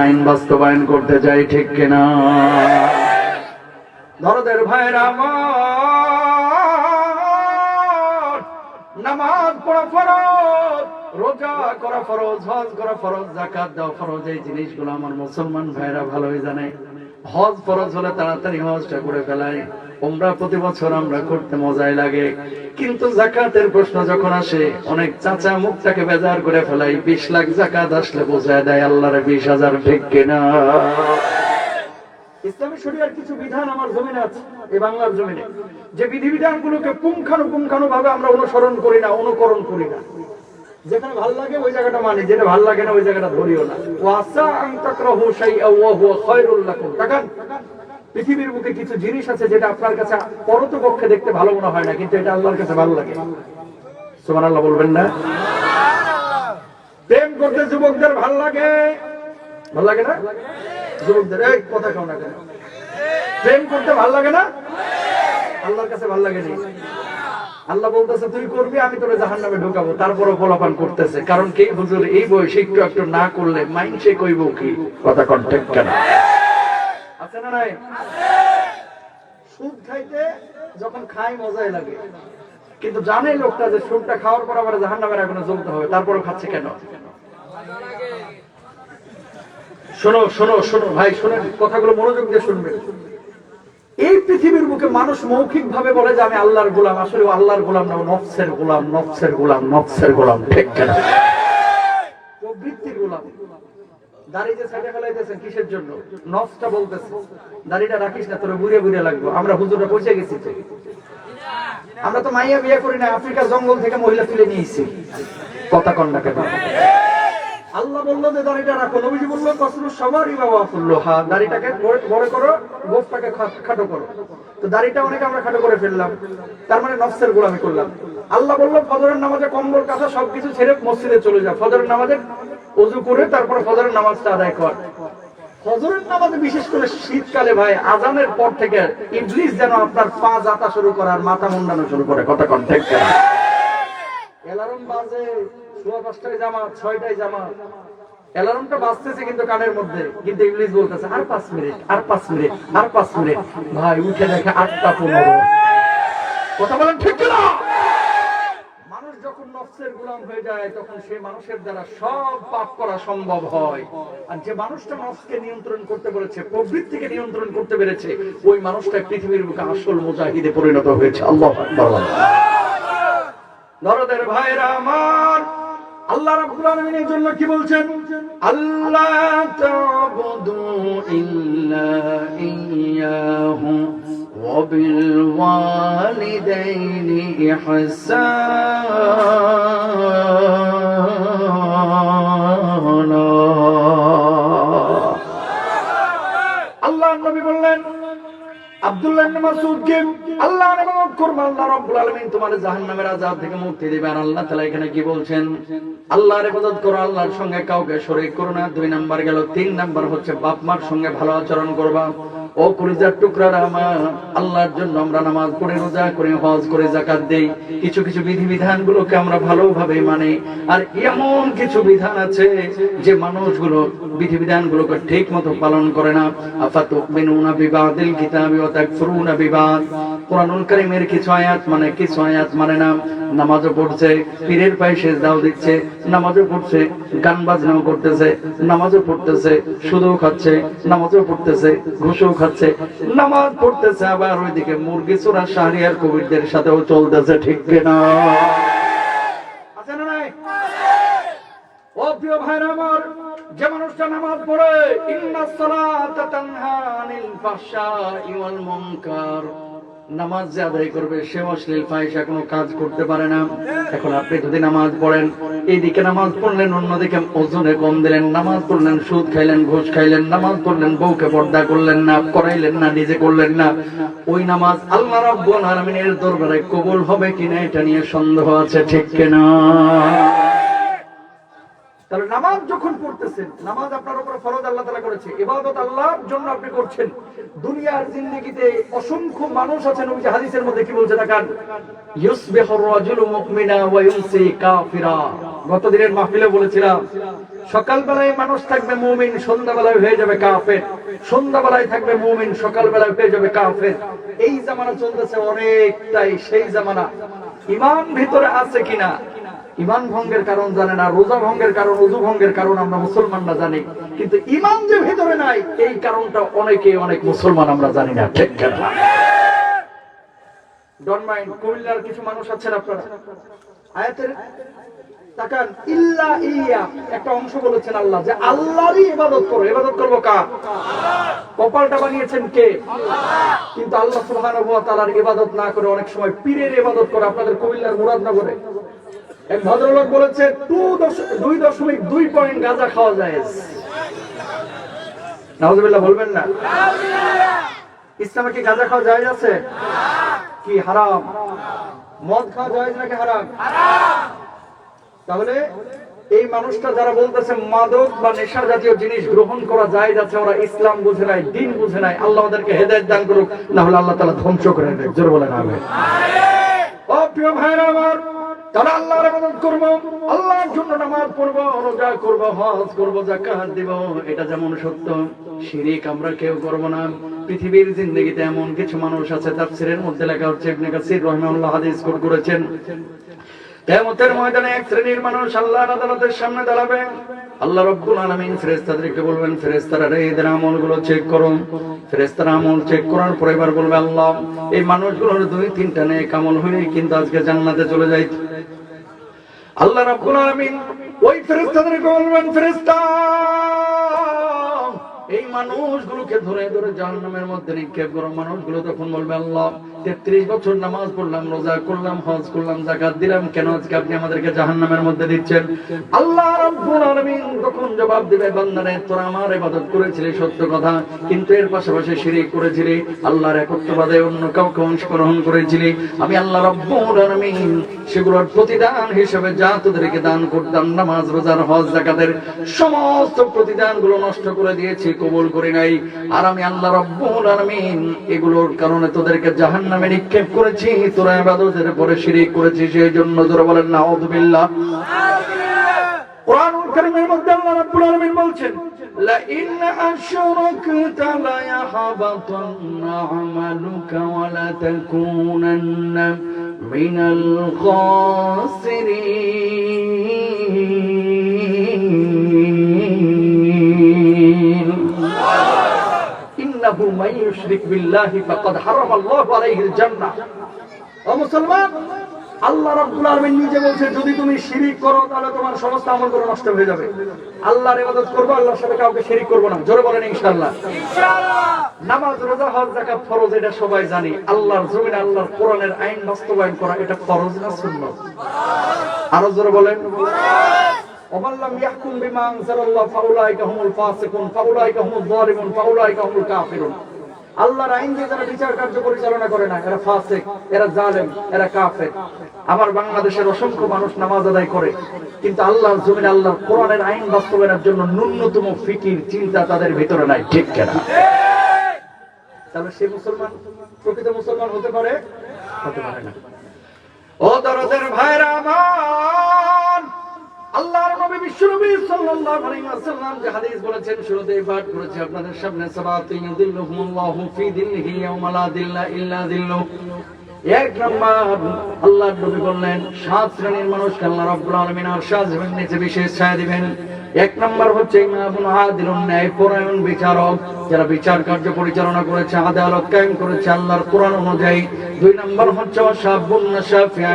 আইন বাস্তবায়ন করতে চাই ঠিক কিনা? ধরদের ভাইরা নামাজ পড়া ফরজ, রোজা করা ফরজ, হজ করা ফরজ জাকাত দেওয়া ফরজ, এই জিনিসগুলো আমার মুসলমান ভাইরা ভালোই জানে। হজ ফরজ হলে তাড়াতাড়ি হজটা করে ফেলাই। ওমরা প্রতি বছর আমরা করতে মজাই লাগে। কিন্তু জাকাতের প্রশ্ন যখন আসে, অনেক চাচা মুখটাকে বেজার করে ফেলাই। বিশ লাখ জাকাত আসলে বোঝায় দেয় আল্লাহরে বিশ হাজার ঠিক কিনা। ইসলামী শরিয়ার কিছু বিধান আমার জমিনে আছে, এই বাংলার জমিনে। যে বিধিবিধান গুলোকে পুঙ্খানুপুঙ্খানু ভাবে আমরা অনুসরণ করি না, অনুকরণ করি না। যেখানে ভালো লাগে ওই জায়গাটা মানি, যেটা ভালো লাগে না ওই জায়গাটা ধরিও না। ওয়াসা আন তাকরাহু শাইআ ওয়া হুয়া খায়রুল লাকুম। তাকান, পৃথিবীর বুকে কিছু জিনিস আছে যেটা আপনার কাছে পরতপক্ষে দেখতে ভালো মনে হয় না, কিন্তু এটা আল্লাহর কাছে ভালো লাগে। সুবহানাল্লাহ বলবেন না? প্রেম করতে যুবকদের ভালো লাগে? ভালো লাগে না? যুবকদের, এই কথা কেউ না কেন? প্রেম করতে ভালো লাগে না? আল্লাহর কাছে ভালো লাগে নি। আল্লাহ বলতেছে, তুই করবি, আমি তোরে জাহান নামে ঢুকাবো। তারপরও ফলাফান করতেছে। কারণ কি হুজুর, এই বয়সে একটু একটু না করলে মাইন্ড সে কইব কি? কথা কন্টেক্ট কেন? আছে না নাই? সুদ খাইতে যখন খাই, মজাই লাগে। কিন্তু জানে লোকটা যে সুদটা খাওয়ার পর আবার জাহান নামের আগুনে জ্বলতে হবে। তারপরও খাচ্ছে কেন? শোনো শোনো শোনো, ভাই, শোনেন, কথাগুলো মনোযোগ দিয়ে শুনবেন। এই পৃথিবীর বুকে মানুষ মৌখিক ভাবে বলে যে আমি আল্লাহর গোলাম। আসলে আল্লাহর গোলাম না নফসের গোলাম নফসের গোলাম নফসের গোলাম। ঠিক প্রবৃত্তির গোলাম। কিসের জন্য? বলতেছে। দাড়িটা রাখিস না, তোর বুড়ে লাগবে। আমরা গেছি তো। আমরা তো মাইয়া বিয়ে করি না আফ্রিকার জঙ্গল থেকে মহিলা তুলে নিয়েছি কথা কন্যা কেন? আল্লাহ বলল যে দাড়িটা রাখো। নবীজি বলল কসরু সবারই বাবা ফুললো হা দাড়িটাকে বড়- বড় করো গোফটাকে খাটো করো। তো দাড়িটা অনেক আমরা খাটো করে ফেললাম। তার মানে নফসের গোলামি করলাম। আল্লাহ বলল ফজরের নামাজে কম্বল কাঁথা সবকিছু ছেড়ে মসজিদে চলে যা। ফজরের নামাজে অজু করে তারপরে ফজরের নামাজটা আদায় কর। ফজরের নামাজে বিশেষ করে শীতকালে ভাই আজানের পর থেকে ইবলিস যেন আপনার পা যাতা শুরু করার মাথা মুন্ডানো শুরু করে। কথা অ্যালার্ম বাজে। মানুষ যখন নফসের গোলাম হয়ে যায়, তখন সেই মানুষের দ্বারা সব পাপ করা সম্ভব হয়। আর যে মানুষটা নফসকে নিয়ন্ত্রণ করতে পেরেছে, প্রবৃত্তিকে নিয়ন্ত্রণ করতে পেরেছে, ওই মানুষটা পৃথিবীর বুকে আসল মুজাহিদে পরিণত হয়েছে। আল্লাহ আকবার। ভাইরা আমার আল্লাহ রাব্বুল আলামিনের জন্য কি বলছেন? আল্লাহ তাবুদু ইল্লা ইয়াহু ওয়া বিল ওয়ালিদাইনি ইহসানা। আল্লাহ নবী বললেন আল্লাহ আল্লাহ তোমার জাহান্নামের থেকে মুক্তি আল্লাহ এখানে কি বলছেন? আল্লাহর করো, আল্লাহর সঙ্গে কাউকে শরীক করো না। দুই নাম্বার গেল, তিন নাম্বার হচ্ছে বাপ মার সঙ্গে ভালো আচরণ করবা। ও কলিজার টুকরা রামা আল্লাহর জন্য আমরা নামাজ পড়ে, রোজা করে, হজ করে জাকাত দেই। কিছু কিছু বিধিবিধান গুলোকে আমরা ভালোভাবে মানে। আর এমন কিছু বিধান আছে যে মানুষগুলো বিধিবিধান গুলোকে ঠিক মতো পালন করে না। আফাতুমিনুনা বিবাদিল কিতাবি ওয়া তাকফুরুনা বিবাদ। কোরআনুল কারীমের কিছু আয়াত মানে কিছু আয়াত মানে না, নামাজও পড়ছে, পীরের পায়ে সেজদাও দিচ্ছে, নামাজও পড়ছে, গান বাজনাও করতেছে, নামাজও পড়তেছে, সুদও খাচ্ছে, নামাজও পড়তেছে, ঘুষও খাচ্ছে, নামাজ পড়তেছে আবার ওইদিকে মুরগি চোরা শাহরিয়ার কবিরদের সাথেও চলতেছে, ঠিক না? ও প্রিয় ভাইরা আমার, যে মানুষটা নামাজ পড়ে ইন্নাস সালাতা তানহা আনিল ফাহশাই ওয়াল মুনকার। নামাজ যে আদায় করবে, সে অশ্লীল ফাহিশা কোনো কাজ করতে পারে না। এখন আপনি যদি নামাজ পড়েন, এইদিকে নামাজ পড়লেন, অন্যদিকে ওজনে কম দিলেন। নামাজ পড়লেন, সুদ খাইলেন, ঘুষ খাইলেন, নামাজ পড়লেন, বউকে পর্দা করলেন না করাইলেন না, নিজে করলেন না। ওই নামাজ আল্লাহ রাব্বুল আলামিনের দরবারে কবুল হবে কিনা এটা নিয়ে সন্দেহ আছে, ঠিক কিনা? তাহলে নামাজ যখন পড়তেছেন, নামাজ আপনার উপরে ফরজ আল্লাহ তাআলা করেছে। ইবাদত আল্লাহর জন্য আপনি করছেন। দুনিয়ার জিন্দেগিতে অসংখ্য মানুষ আছেন, ওই যে হাদিসের মধ্যে কি বলছে দেখান? ওয়া কাফিরা। গত দিনের মাহফিলে বলেছিলাম, সকালবেলায় মানুষ থাকবে মুমিন, সন্ধ্যাবেলায় হয়ে যাবে কাফের। সন্ধ্যাবেলায় থাকবে মুমিন, সকালবেলায় হয়ে যাবে কাফের। এই জামানা চলতেছে অনেকটাই, সেই জামানা। ইমান ভিতরে আছে কিনা? ইমান ভঙ্গের কারণ জানে না, রোজা ভঙ্গের কারণ উজু ভঙ্গের কারণ আমরা মুসলমানরা জানি। কিন্তু ইমান যে ভিতরে নাই, এই কারণটা অনেকে অনেক মুসলমান আমরা জানি না, ঠিক না ডন মাইন্ড কুমিল্লার কিছু মানুষ আছেন আপনারা? আয়াতের তাকান, ইল্লা ইয়া একটা অংশ বলেছেন আল্লাহ, যে আল্লাহরই ইবাদত করো। ইবাদত করব কার? কপালটা বানিয়েছেন কে? কিন্তু আল্লাহ সুবহানাহু ওয়া তাআলার ইবাদত না করে অনেক সময় পীরের ইবাদত করে। আপনাদের কুমিল্লার মুরাদনগরে এক ভদ্রলোক বলেছে, টু দুই দশমিক দুই পয়েন্ট গাঁজা খাওয়া যায়। নাউজুবিল্লাহ, বলবেন না? ইসলামে কি গাঁজা খাওয়া যায় আছে? কি হারাম? মদ খাওয়া যায় নাকি হারাম? তাহলে এই মানুষটা যারা বলতেছে মাদক বা নেশা জাতীয় জিনিস গ্রহণ করা যায় যাচ্ছে ওরা ইসলাম বুঝে নাই, দিন বুঝে নাই, আল্লাহ ওদেরকে হেদায়ত দান করুক, না হলে আল্লাহ তালা ধ্বংস করে দেবে। জোর বলে না ও প্রিয় ভাইরা আমার আল্লাহর করব, আল্লাহর জন্য নামাজ পড়ব, রোজা করব, হজ করব, যাকাত দেব, এটা যেমন সত্য। শিরিক আমরা কেউ করব না। পৃথিবীর জিন্দগিতে এমন কিছু মানুষ আছে, তাফসীরের মধ্যে লেখা হচ্ছে, ইবনে কাসির রাহিমাহুল্লাহ হাদিস করেছেন। কিয়ামতের ময়দানে এক শ্রেণির মানুষ আল্লাহর আদালতের সামনে দাঁড়াবে। আল্লাহ রব্বুল আলামিন ফেরেশতাদেরকে বলবেন, ফেরেশতারা রে এদের আমলগুলো চেক করুন ফেরেশতারা আমল চেক করার পরে এবার বলবে, আল্লাহ, এই মানুষগুলোর দুই, তিনটা নেক আমল হয়ে কিন্তু আজকে জান্নাতে চলে যাইত আল্লাহ রাব্বুল আলামিন ওই ফেরেশতাদেরকে বলবেন, ফেরেশতা এই মানুষগুলোকে ধরে ধরে জাহান্নামের মধ্যে নিক্ষেপ করো। মানুষগুলো তখন বলবে, আল্লাহ, তেত্রিশ বছর নামাজ পড়লাম, রোজা করলাম, হজ করলাম জাকাত দিলাম, কেন আজকে আপনি আমাদেরকে জাহান্নামের মধ্যে দিচ্ছেন? আল্লাহ রাব্বুল আলামিন তখন জবাব দিবে, বান্দারে, তোরা আমার ইবাদত করেছিলি, সত্য কথা, কিন্তু এর পাশাপাশি শিরিক করেছিলি, আল্লাহর একত্ববাদে অন্য কাউকে অংশগ্রহণ করেছিলি। আমি আল্লাহ রাব্বুল আলামিন সেগুলোর প্রতিদান হিসেবে যা তোদেরকে দান করতাম, নামাজ রোজার হজ জাকাতের সমস্ত প্রতিদানগুলো নষ্ট করে দিয়েছি। কবুল করি নাই। আর আমি আল্লাহ রাব্বুল আলামিন এগুলোর কারণে তোদেরকে জাহান্নামে নিক্ষেপ করেছি, তোরা ইবাদতের পরে শিরিক করেছিস সেই জন্য তোরা বলেন নাউযুবিল্লাহ কোরআনুল কারীমের মধ্যে আল্লাহ রাব্বুল আলামিন বলছেন লা ইন আশরাকতা লা ইয়াহবাতান্না আমালুকা ওয়া লা তাকুনান্না মিনাল খাসিরিন। ইন্নাহু মান ইউশরিক বিল্লাহি ফাকাদ হারামাল্লাহু আলাইহিল জান্নাহ। ও মুসলমান আল্লাহ রাব্বুল আলামিন নিজে বলছে যদি তুমি শিরিক করো তাহলে তোমার সমস্ত নষ্ট হয়ে যাবে। আল্লাহর ইবাদত করব আল্লাহর সাথে কাউকে শিরিক করব না। জোরে বলেন ইনশাআল্লাহ। নামাজ রোজা হজ যাকাত ফরজ এটা সবাই জানি। আল্লাহর জমিনে আল্লাহর কোরআনের আইন বাস্তবায়ন করা এটা ফরজ না সুন্নাত? আরও জোরে বলেন। ومن لم يحكم بما انزل الله فاولئك هم الفاسقون فاولئك هم الظالمون فاولئك هم الكافرون আল্লাহর আইন দিয়ে যারা বিচার কার্য পরিচালনা করে না এরা ফাসিক এরা জালেম এরা কাফের আমার বাংলাদেশের অসংখ্য মানুষ নামাজ আদায় করে কিন্তু আল্লাহর জমিনে আল্লাহর কোরআনের আইন বাস্তবায়নের জন্য ন্যূনতম ফিকির চিন্তা তাদের ভিতরে নাই ঠিক কেনা তাহলে সে মুসলমান প্রকৃত মুসলমান হতে পারে হতে পারে না ও দরদের ভাইরা আমার আল্লাহর নবী বিশ্বনবী সাল্লাল্লাহু আলাইহি ওয়াসাল্লাম যে হাদিস বলেছেন শুরুতেই পাঠ করেছি, আপনাদের সামনে সালাতু ইউদিল্লুহুমুল্লাহু ফি দিল্লিহি ইয়াওমা লা দিল্লা ইল্লা দিল্লু। এক নাম্বার, আল্লাহর নবী বললেন, সাত শ্রেণির মানুষ আল্লাহ রাব্বুল আলামিন জমিন নিচে বিশেষ ছায়া দিবেন। এক নাম্বার হচ্ছে পরায়ণ বিচারক। যারা বিচার কার্য পরিচালনা করেছে, আদালত কায়েম করেছে আল্লাহর কোরআন অনুযায়ী। দুই নাম্বার হচ্ছে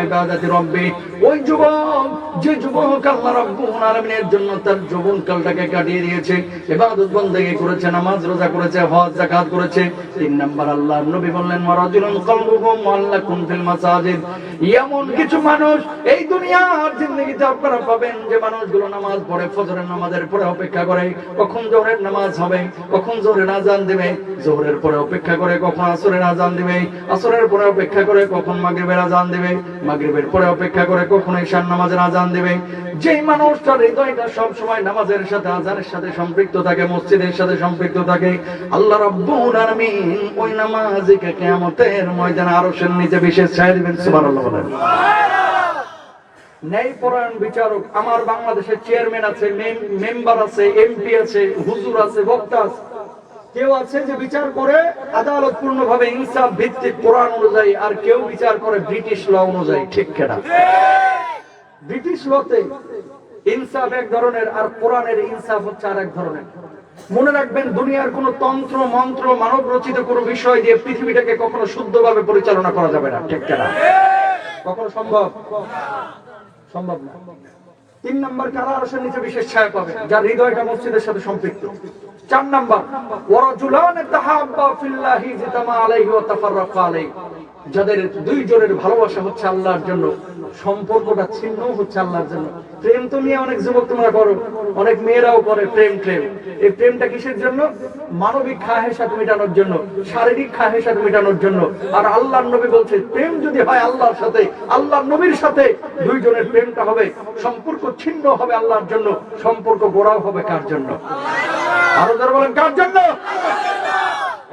ইবাদাতি রাব্বি। ওই যুবক, যে যুবক আল্লাহ রাব্বুল আলামিনের জন্য তার যৌবন কালটাকে কাটিয়ে দিয়েছে, ইবাদত বন্দেগী করেছে, নামাজ রোজা করেছে, হজ, যাকাত করেছে। তিন নাম্বার আল্লাহর নবী বললেন ওয়ারাজুলুন কলবুহু মুআল্লাকুন ফিল মাসাজিদ। এমন কিছু মানুষ এই দুনিয়ার জিন্দগিতে আপনারা পাবেন যে মানুষগুলো নামাজ পড়ে ফজরের নামাজের পরে অপেক্ষা করে। কখন জোহরের নামাজ হবে? কখন জোহরের আজান দিবে? জোহরের পরে অপেক্ষা করে কখন আসরের আজান দিবে? আসরের পরে অপেক্ষা করে কখন মাগরিবের আজান দিবে? মাগরিবের পরে অপেক্ষা করে কখন ঈশার নামাজের আজান দিবে? যেই মানুষটার হৃদয়টা সব সময় নামাজের সাথে, আজানের সাথে সম্পৃক্ত থাকে, মসজিদের সাথে সম্পৃক্ত থাকে, আল্লাহ রাব্বুল আলামিন ওই নামাজিকে কিয়ামতের ময়দানে আরশের নিচে বিশেষ ছায়া দিবেন, সুবহানাল্লাহ বলেন। ন্যায় পরায়ণ বিচারক, আমার বাংলাদেশের চেয়ারম্যান আছে মেম্বার আছে, এমপি আছে, হুজুর আছে, বক্তা আছে। কেউ আছে যে বিচার করে আদালত পূর্ণ ভাবে ইনসাফ ভিত্তিক কোরআন অনুযায়ী, আর কেউ বিচার করে ব্রিটিশ ল অনুযায়ী, ঠিক কেনা? ব্রিটিশ লতে ইনসাফ এক ধরনের, আর কোরআনের ইনসাফ হচ্ছে আর এক ধরনের। মনে রাখবেন, দুনিয়ার কোন তন্ত্র, মন্ত্র, মানব রচিত কোন বিষয় দিয়ে পৃথিবীটাকে কখনো শুদ্ধভাবে পরিচালনা করা যাবে না, ঠিক কেনা? কখনো সম্ভব? সম্ভব না। তিন নম্বর কারা আরশের নিচে বিশেষ ছায়া পাবে? যার হৃদয়টা মসজিদের সাথে সম্পৃক্ত। চার নম্বর তাহাব্বা ফিল্লাহি জিতামা আলাইহি ওয়া তাফাররাকা আলাইহি। যাদের ভালোবাসা হচ্ছে আল্লাহর জন্য, সম্পর্কটা ছিন্ন হচ্ছে আল্লাহর জন্য। প্রেম তো নিয়ে অনেক যুবক তোমরা করো, অনেক মেয়েরাও করে প্রেম প্রেম। এই প্রেমটা কিসের জন্য? মানবিক মেটানোর জন্য, শারীরিক খাহেসাত মেটানোর জন্য। আর আল্লাহর নবী বলছে, প্রেম যদি হয় আল্লাহর সাথে, আল্লাহর নবীর সাথে দুইজনের প্রেমটা হবে, সম্পর্ক ছিন্ন হবে আল্লাহর জন্য, সম্পর্ক গোড়াও হবে কার জন্য? আরও যারা বলেন কার জন্য?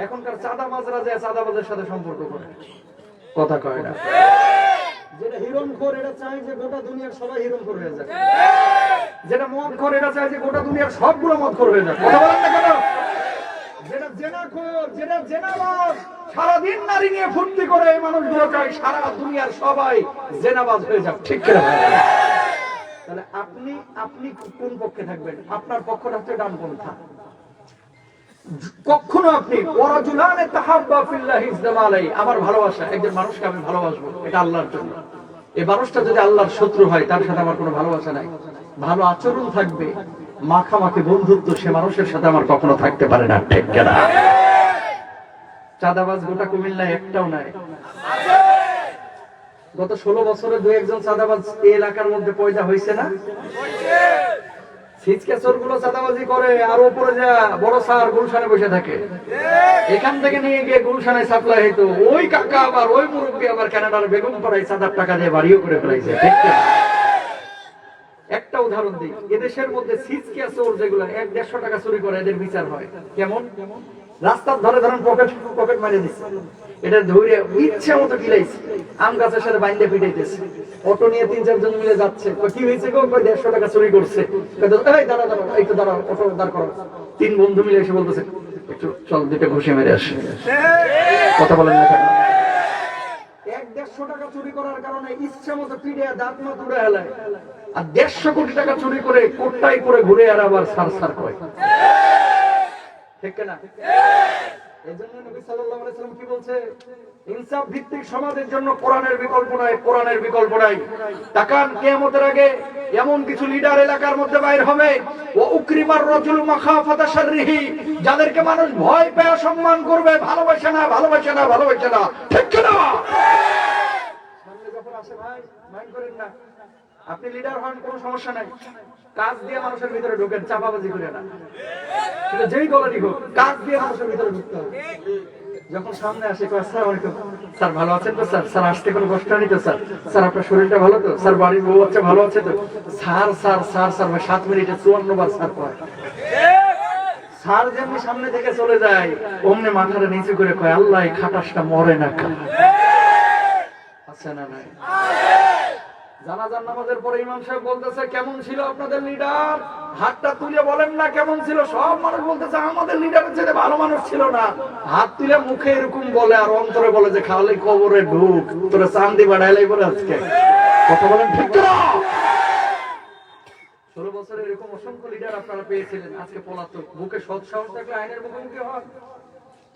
এখনকার চাঁদা মাজরা যায় চাঁদাবাজের সাথে সম্পর্ক করে। কথা কয় না। যেটা হিরণ খোর এটা চায় যে গোটা দুনিয়ার সবাই হিরণ খোর হয়ে যেটা মদ খোর এটা চায় যে গোটা দুনিয়ার সবগুলো মদ খোর হয়ে কথা বলেন না কেন? যেটা জেনা খোর যেটা জেনাবাজ সারাদিন নারী নিয়ে ফুর্তি করে এই মানুষগুলো চায় সারা দুনিয়ার সবাই জেনাবাজ হয়ে যাক। ঠিক কিনা? তাহলে আপনি আপনি কোন পক্ষে থাকবেন? আপনার পক্ষটা হচ্ছে ডানপন্থা। কখনো আপনি আমার ভালোবাসা, একজন মানুষকে আমি ভালোবাসবো, এটা আল্লাহর জন্য। এই মানুষটা যদি আল্লাহর শত্রু হয়, তার সাথে আমার কোনো ভালোবাসা নাই। ভালো আচরণ থাকবে, মাখামাখি বন্ধুত্ব সে মানুষের সাথে আমার কখনো থাকতে পারে না, ঠিক কেনা? চাঁদাবাজ গোটা কুমিল্লায় একটাও নাই। গত ষোলো বছরে দু একজন চাঁদাবাজ এই এলাকার মধ্যে পয়দা হয়েছে না? বাড়িও করে একটা উদাহরণ দিই। এদেশের মধ্যে সিচকিয়া চোর যেগুলো, এক দেড়শো টাকা চুরি করে, এদের বিচার হয়। কেমন? রাস্তার ধরে ধরেন পকেট পকেট মারিয়ে দিচ্ছে এটা ধরে ইচ্ছে মতো কিলাইছে আম গাছের সাথে বাইন্দে পিটাইতেছে। অটো নিয়ে তিন চারজন মিলে যাচ্ছে। কি হয়েছে গো? কই, দেড়শো টাকা চুরি করছে। এই দাঁড়া দাঁড়া এই তো দাঁড়া অটো দাঁড় করো তিন বন্ধু মিলে এসে বলতেছে একটু চল দুটো ঘুষে মেরে আসে। কথা বলেন না আর দেড়শো কোটি টাকা চুরি করে কোটটাই করে ঘুরে আর আবার সার সার করে। ঠিক না এজন্য নবী সাল্লাল্লাহু আলাইহি সাল্লাম কি বলছে? ইনসাফ ভিত্তিক সমাজের জন্য কোরআনের বিকল্প নাই কোরআনের বিকল্প নাই। তাকান কিয়ামতের আগে এমন কিছু লিডার এলাকার মধ্যে বাইর হবে। ও উকরিমার রাজুল মাখাফাতা শাররিহি যাদেরকে মানুষ ভয় পেয়ে সম্মান করবে ভালোবাসে না ভালোবাসে না ভালোবাসে না। ঠিক না সামনে যখন আসে ভাই মাইন্ড করেন না। আপনি লিডার হন, কোনো সমস্যা নাই। কাজ দিয়ে মানুষের ভিতরে ঢোকেন, চাপাবাজি করে না। সেটা যেই দলেরই হোক, কাজ দিয়ে মানুষের ভিতরে ঢুকতে হবে। যখন সামনে আসে আসসালামু। আলাইকুম স্যার, ভালো আছেন তো, স্যার? স্যার, আসতে কোনো কষ্ট নেই তো, স্যার? স্যার, আপনার শরীরটা ভালো তো? স্যার, বাড়ির বউ বাচ্চা ভালো আছে তো? স্যার স্যার স্যার স্যার, ভাই, সাত মিনিটে চুয়ান্ন বার স্যার কয়। স্যার, যেমনি সামনে থেকে চলে যায়, অমনি মাথাটা নিচু করে কয়, আল্লাহ খাটাসটা মরে না আছে না নাই? জানাজার নামাজের পরে ইমাম সাহেব বলতেছে, কেমন ছিল আপনাদের লিডার হাতটা তুলে বলেন না কেমন ছিল, সব মানুষ বলতেছে, আমাদের লিডারের চেয়ে ভালো মানুষ ছিল না। হাত তুলে মুখে এরকম বলে আর অন্তরে বলে যে খাওয়ালে কবরে ঢুক, তোরা চান্দি বাড়াইলাই বলে আজকে। কথা বলেন ঠিক তো ষোলো বছরের এরকম অসংখ্য লিডার আপনারা পেয়েছিলেন, আজকে পলাতক। বুকে সৎ সাহস থাকলে আইনের মুখোমুখি হন।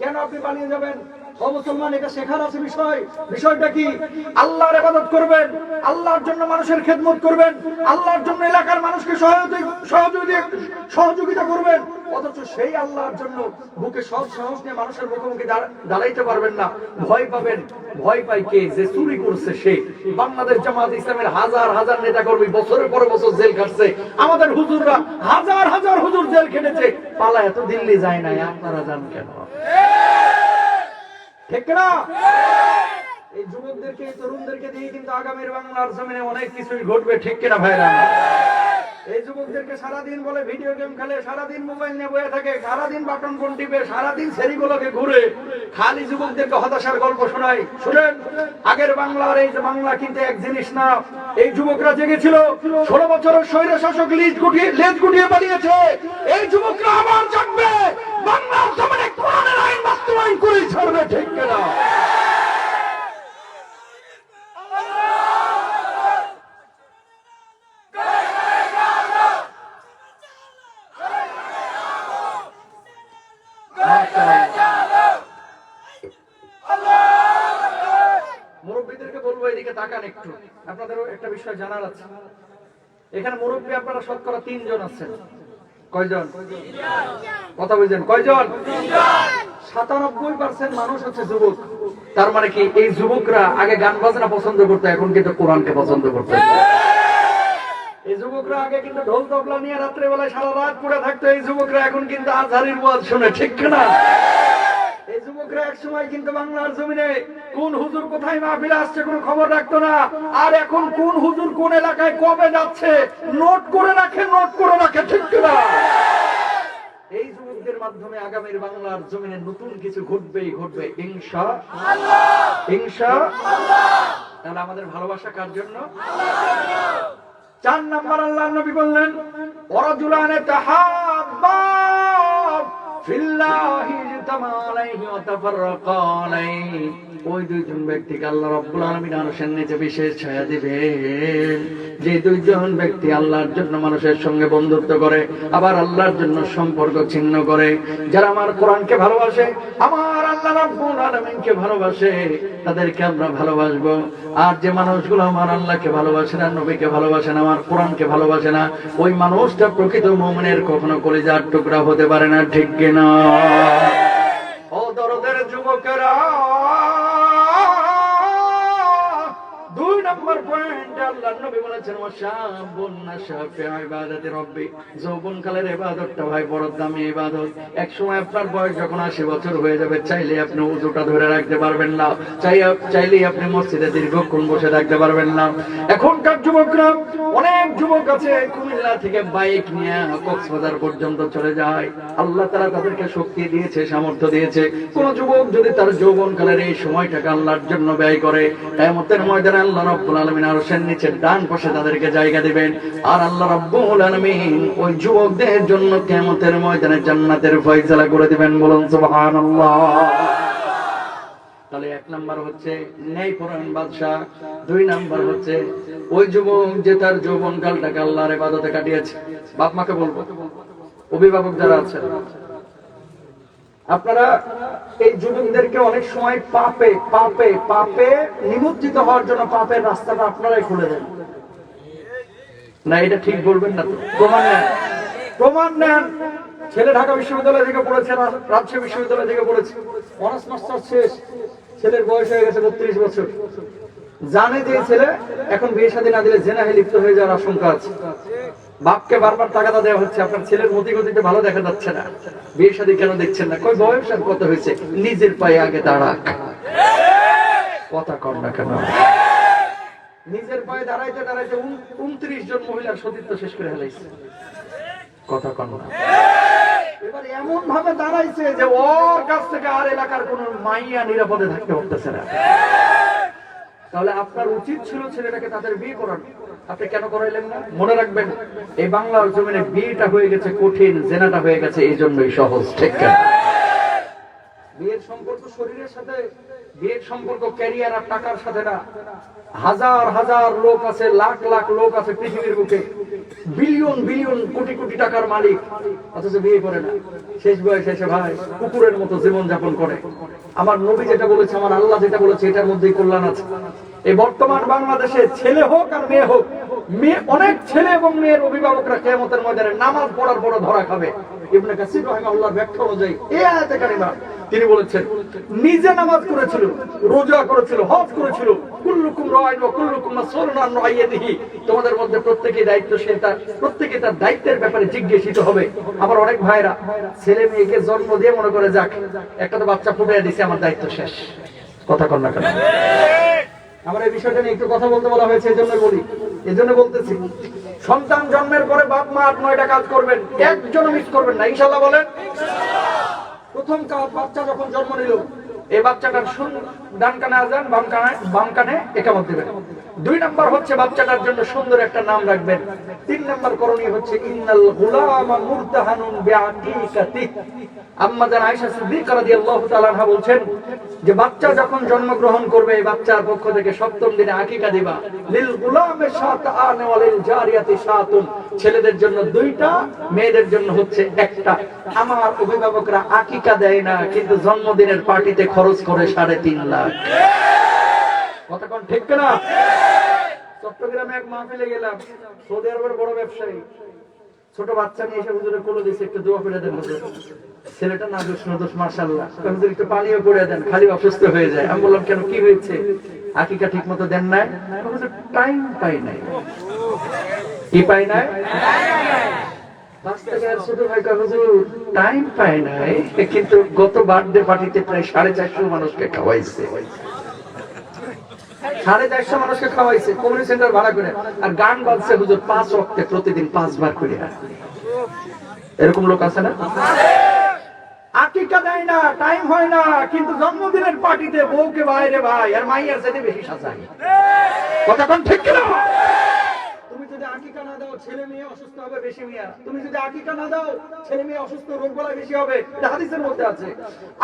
কেন আপনি পালিয়ে যাবেন? ও মুসলমান, এটা শেখার আছে বিষয়। বিষয়টা কি? আল্লাহর ইবাদত করবেন, আল্লাহর জন্য মানুষের খেদমত করবেন, আল্লাহর জন্য এলাকার মানুষকে সহযোগি- সহযোগি- সহযোগিতা করবেন। অথচ সেই আল্লাহর জন্য বুকে সব সাহস নিয়ে মানুষের মুখোমুখি দাঁড়াইতে পারবেন না। ভয় পাবেন, ভয় পাই কে? যে চুরি করছে সে। বাংলাদেশ জামাত ইসলামের হাজার হাজার নেতা কর্মী বছরের পর বছর জেল খাটছে। আমাদের হুজুররা হাজার হাজার হুজুর জেল খেটেছে। পালা এত দিল্লি যায় নাই, আপনারা যান কেন? ঠিক না? এই যুবকদেরকে তরুণদেরকে দিয়ে কিন্তু আগামীর বাংলার জমিনে অনেক কিছুই ঘটবে, ঠিক কিনা ভাইরা? এই যুবকদেরকে সারাদিন বলে ভিডিও গেম খেলে, সারাদিন মোবাইল নিয়ে বয়ে থাকে, সারাদিন বাটন কোন টিপে, সারাদিন সেরিগুলোকে ঘুরে খালি যুবকদেরকে হতাশার গল্প শোনায়। শুনেন, আগের বাংলার এই বাংলা কিন্তু এক জিনিস না, এই যুবকরা জেগেছিল, ষোলো বছরের স্বৈর শাসক লিজ গুটিয়ে লেজ গুটিয়ে পালিয়েছে। এই যুবকরা আবার জাগবে, বাংলার বাস্তবায়ন করে ছাড়বে ঠিক কিনা? মুরব্বীদেরকে বলব এদিকে তাকান একটু। আপনাদেরও একটা বিষয় জানার আছে। এখানে মুরব্বী আপনারা শতকরা তিনজন আছেন। কয়জন? কথা বুঝছেন কয়জন? সাতানব্বই পার্সেন্ট মানুষ হচ্ছে যুবক। তার মানে কি এই যুবকরা আগে গান বাজনা পছন্দ করতো, এখন কিন্তু কোরআনকে পছন্দ করতো। এই যুবকরা আগে কিন্তু ঢোল তবলা নিয়ে রাত্রে বেলায় সারা রাত থাকতো, এই যুবকরা এখন কিন্তু আজহারির শুনে, ঠিক না এই যুবকরা এক সময় কিন্তু বাংলার জমিনে কোন হুজুর কোথায় মাহফিলে আসছে কোনো খবর রাখতো না। আর এখন কোন হুজুর কোন এলাকায় কবে যাচ্ছে, নোট করে রাখে, নোট করে রাখে, ঠিক না এই মাধ্যমে আগামীর বাংলার জমিনে নতুন কিছু ঘটবেই ঘটবে হিংসা। হিংসা? তাহলে আমাদের ভালোবাসা কার জন্য? চার নাম্বার আল্লাহ নবী বললেন ওরাজুলানে তাহাব্বা ফিল্লাহি তামালাইহি ওয়া তাফাররাকা আলাইহি। ওই দুইজন ব্যক্তিকে আল্লাহ রাব্বুল আলামিন মানুষের নিচে বিশেষ ছায়া দিবেন যে দুইজন ব্যক্তি আল্লাহর জন্য মানুষের সঙ্গে বন্ধুত্ব করে, আবার আল্লাহর জন্য সম্পর্ক ছিন্ন করে। যারা আমার কোরআনকে ভালোবাসে, আমার আল্লাহ রাব্বুল আলামিনকে ভালোবাসে, তাদেরকে আমরা ভালোবাসবো। আর যে মানুষগুলো আমার আল্লাহকে ভালোবাসে না, নবীকে ভালোবাসে না, আমার কোরআনকে ভালোবাসে না, ওই মানুষটা প্রকৃত মুমিনের কখনো কলিজার টুকরা হতে পারে না, ঠিক কিনা? ও দরদের যুবকেরা! নম্বর পয়েন্ট নবী বলেছেন ও শাবুন নাশাফি ইবাদাতি রব্বি। যৌবন কালের ইবাদতটা ভাই বড় দামি ইবাদত। এক সময় আপনার বয়স যখন 80 বছর যাবে চাইলে আপনি উজুটা ধরে রাখতে পারবেন না। চাই চাইলে আপনি মসজিদে দীর্ঘক্ষণ বসে থাকতে পারবেন না। এখনকার যুবকরা, অনেক যুবক আছে, কুমিল্লা থেকে বাইক নিয়ে কক্সবাজার পর্যন্ত চলে যায়। আল্লাহ তারা তাদেরকে শক্তি দিয়েছে, সামর্থ্য দিয়েছে। কোন যুবক যদি তার যৌবন কালের এই সময়টাকে আল্লাহর জন্য ব্যয় করে এমতের ময়দানে আল্লাহ রব্বুল আলামিন আরশের নিচে ডান পাশে তাদেরকে জায়গা দিবেন। আর আল্লাহ রব্বুল আলামিন ওই যুবকদের জন্য কিয়ামতের ময়দানে জান্নাতের ফয়সালা করে দিবেন বলুন সুবহানাল্লাহ। তাহলে এক নাম্বার হচ্ছে ন্যায় পরায়ণ বাদশাহ, দুই নাম্বার হচ্ছে ওই যুবক যে তার যৌবন কালটাকে আল্লাহর ইবাদতে কাটিয়েছে। বাপ মাকে বলব? অভিভাবক যারা আছেন আপনারা এই যুবকদেরকে অনেক সময় পাপে পাপে পাপে নিমজ্জিত হওয়ার জন্য পাপের রাস্তাটা আপনারাই খুলে দেন। না, এটা ঠিক বলবেন না প্রমাণ নেন। প্রমাণ নেন। ছেলে ঢাকা বিশ্ববিদ্যালয় থেকে পড়েছে রাজশাহী বিশ্ববিদ্যালয় থেকে পড়েছে। অনার্স মাস্টার শেষ। ছেলের বয়স হয়ে গেছে বত্রিশ বছর। জানে যে ছেলে এখন বিয়ে শাদী না দিলে জেনাহে লিপ্ত হয়ে যাওয়ার আশঙ্কা আছে। বাপকে বারবার টাকাটা দেওয়া হচ্ছে, আপনার ছেলের মতি গতিতে ভালো দেখা যাচ্ছে না। বিয়ে শাদী কেন দেখছেন না? কই, বয়স আর কত হয়েছে? নিজের পায়ে আগে দাঁড়াক। কথা কর না কেন? নিজের পায়ে দাঁড়াইতে দাঁড়াইতে উনত্রিশ জন মহিলার সতীত্ব শেষ করে ফেলাইছে। কথা কর না। এবার এমন ভাবে দাঁড়াইছে যে ওর কাছ থেকে আর এলাকার কোন মাইয়া নিরাপদে থাকতে পারতেছে না। তাহলে আপনার উচিত ছিল ছেলেটাকে তাদের বিয়ে করানো। আপনি কেন করাইলেন না? মনে রাখবেন, এই বাংলার জমিনে বিয়েটা হয়ে গেছে, কঠিন জেনাটা হয়ে গেছে এই জন্যই সহজ, ঠিক বিয়ের সম্পর্ক শরীরের সাথে বিয়ের সম্পর্ক ক্যারিয়ার আর টাকার সাথে না। হাজার হাজার লোক আছে, লাখ লাখ লোক আছে পৃথিবীর বুকে। বিলিয়ন বিলিয়ন কোটি কোটি টাকার মালিক। অথচ বিয়ে করে না। শেষ বয়স এসে ভাই, কুকুরের মতো জীবন যাপন করে। আমার নবী যেটা বলেছে, আমার আল্লাহ যেটা বলেছে, এটার মধ্যেই কল্যাণ আছে। এই বর্তমান বাংলাদেশে ছেলে হোক আর মেয়ে হোক, মেয়ে অনেক ছেলে এবং মেয়ের অভিভাবকরা কেমতের ময়দানে নামাজ পড়ার পর ধরা খাবে। ইবনে কাসির রাহিমাহুল্লাহর ব্যাখ্যা অনুযায়ী এই আয়াতে কারিমা তিনি বলেছেন, নিজে নামাজ করেছিল রোজা করেছিল, হজ করেছিল, কুল্লুকুম রাইন ওয়া কুল্লুকুম মাসউলুন আন তোমাদের মধ্যে প্রত্যেকই দায়িত্বশীল, তার প্রত্যেকে তার দায়িত্বের ব্যাপারে জিজ্ঞাসিত হবে। আবার অনেক ভাইরা ছেলে মেয়েকে জন্ম দিয়ে মনে করে যাক, একটা তো বাচ্চা ফুটে দিছে, আমার দায়িত্ব শেষ। কথা না কেন? আমার এই বিষয়টা নিয়ে একটু কথা বলতে বলা হয়েছে এই জন্য বলি এই জন্য বলতেছি। সন্তান জন্মের পরে বাপ, মা আট, নয়টা কাজ করবেন একজন মিস করবেন না। ইনশাল্লাহ বলেন। প্রথম কাজ বাচ্চা যখন জন্ম নিল, এই বাচ্চাটার শুন ডান কানে আজান বাম কানে বাম কানে একামত দিবেন। দুই নাম্বার হচ্ছে বাচ্চাটার জন্য সুন্দর একটা নাম রাখবেন। তিন নাম্বার করণীয় হচ্ছে, ইন্নাল গুলামা মুরতাহানুন বিআকিকাতি আম্মা জান আয়েশা সিদ্দিকা রাদিয়াল্লাহু তাআলা আনহা বলছেন যে, বাচ্চা যখন জন্মগ্রহণ করবে, এই বাচ্চার পক্ষ থেকে সপ্তম দিনে আকিকা দিবা। লিল গুলামে শাতাআন ওয়া লিল জারিয়াতি শাতুন। ছেলেদের জন্য দুইটা, মেয়েদের জন্য হচ্ছে একটা। আমার অভিভাবকরা আকিকা দেয় না, কিন্তু জন্মদিনের পার্টিতে খরচ করে সাড়ে তিন লাখ। কতক্ষণ ঠিক না চট্টগ্রামে এক মাহফিলে গেলাম, সৌদি আরবের বড় ব্যবসায়ী। ছোট বাচ্চা নিয়ে এসে হুজুরে কোলে দিয়েছে একটু দোয়া করে দেন হুজুর। ছেলেটা না দোষ না দোষ মার্শাল্লাহ হুজুর, একটু পানিও করে দেন, খালি অসুস্থ হয়ে যায়। আমি বললাম, কেন, কি হয়েছে? আকিকা ঠিক মতো দেন নাই? হুজুর, টাইম পাই নাই। কি পাই নাই? টাইম পাই নাই। কিন্তু গত বার্থডে পার্টিতে প্রায় সাড়ে চারশো মানুষকে খাওয়াইছে। সাড়ে চারশো মানুষকে খাওয়াইছে কমিউনিটি সেন্টার ভাড়া করে। আর গান বাজছে হুজুর পাঁচ রক্তে প্রতিদিন পাঁচবার করে। এরকম লোক আছে না? আকিকা দেয় না টাইম হয় না, কিন্তু জন্মদিনের পার্টিতে বউকে বাইরে ভাই, আর মাইয়ার সাথে বেশি সাজা কতক্ষণ ঠিক কিনা? যদি আকিকা না দাও ছেলে মেয়ে অসুস্থ হবে বেশি মিয়া। তুমি যদি আকিকা না দাও ছেলে মেয়ে অসুস্থ রোগ বলা বেশি হবে। এটা হাদিসের মধ্যে আছে।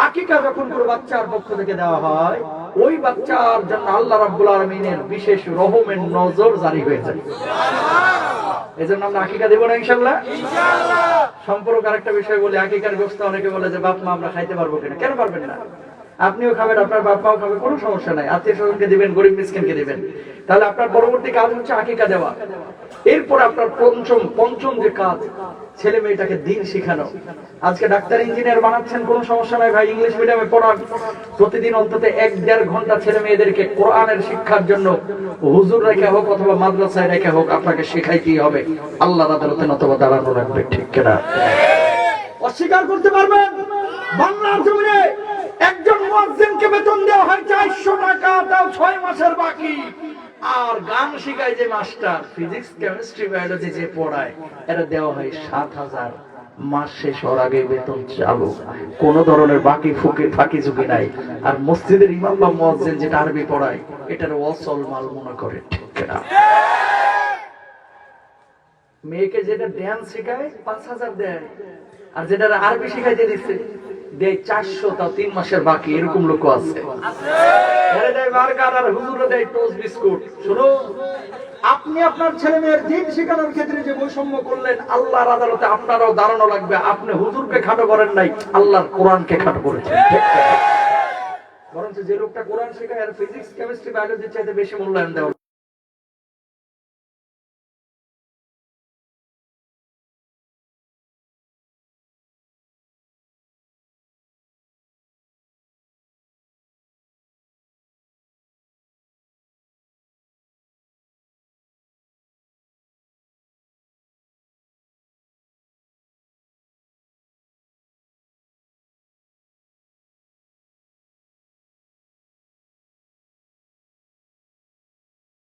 আকিকা যখন কোনো বাচ্চার পক্ষ থেকে দেওয়া হয় ওই বাচ্চার জন্য আল্লাহ রাব্বুল আলামিনের বিশেষ রহমের নজর জারি হয়ে যায়। এজন্য আমরা আকিকা দেব না ইনশাআল্লাহ। সম্পর্ক আরেকটা বিষয় বলি আকিকার গোস্ত অনেকে বলে যে বাপ মা আমরা খাইতে পারব কিনা? কেন পারবেন না? আপনিও খাবেন, আপনার বাপ মাও খাবে, কোনো সমস্যা নাই। আত্মীয় স্বজনকে দিবেন, গরিব মিসকিনকে দিবেন। তাহলে আপনার পরবর্তী কাজ হচ্ছে আকিকা দেওয়া। এরপর আপনার পঞ্চম পঞ্চম যে কাজ, ছেলে মেয়েটাকে দিন শেখানো। আজকে ডাক্তার, ইঞ্জিনিয়ার বানাচ্ছেন, কোনো সমস্যা নাই ভাই, ইংলিশ মিডিয়ামে পড়ান। প্রতিদিন অন্তত এক দেড় ঘণ্টা ছেলে মেয়েদেরকে কোরআনের শিক্ষার জন্য হুজুর রেখে হোক অথবা মাদ্রাসায় রেখে হোক, আপনাকে শেখাইতেই হবে? আল্লাহ আদালতে নতবা দাঁড়ানো রাখবে, ঠিক কিনা? অস্বীকার করতে পারবেন। বাংলার জমিনে একজন মুয়াজ্জিনকে বেতন দেওয়া হয় চারশো টাকা, তাও ছয় মাসের বাকি। আর গান শিখায় যে মাস্টার, ফিজিক্স, কেমিস্ট্রি, বায়োলজি যে পড়ায়, এটা দেওয়া হয় সাত হাজার। মাস শেষ হওয়ার আগে বেতন চালু। কোন ধরনের বাকি ফুকে, ফাঁকি ঝুঁকি নাই। আর মসজিদের ইমাম বা মুয়াজ্জিন যেটা আরবি পড়ায়, এটার অসল মাল মনে করে, ঠিক কিনা মেয়েকে যেটা ড্যান্স শেখায়, পাঁচ হাজার দেয়। আর যেটা আরবি শেখায় শিখাইতে দিচ্ছে দেয় চারশো তাও তিন মাসের বাকি এরকম লোক আছে। আপনি আপনার ছেলে মেয়ের দিন শেখানোর ক্ষেত্রে যে বৈষম্য করলেন, আল্লাহর আদালতে আপনারাও দাঁড়ানো লাগবে, আপনি হুজুরকে খাটো করেন নাই, আল্লাহর কোরআনকে খাটো করেছেন। বরঞ্চ যে লোকটা কোরআন শেখায়, আর ফিজিক্স কেমিস্ট্রি বায়োলজির চাইতে বেশি মূল্যায়ন দেওয়া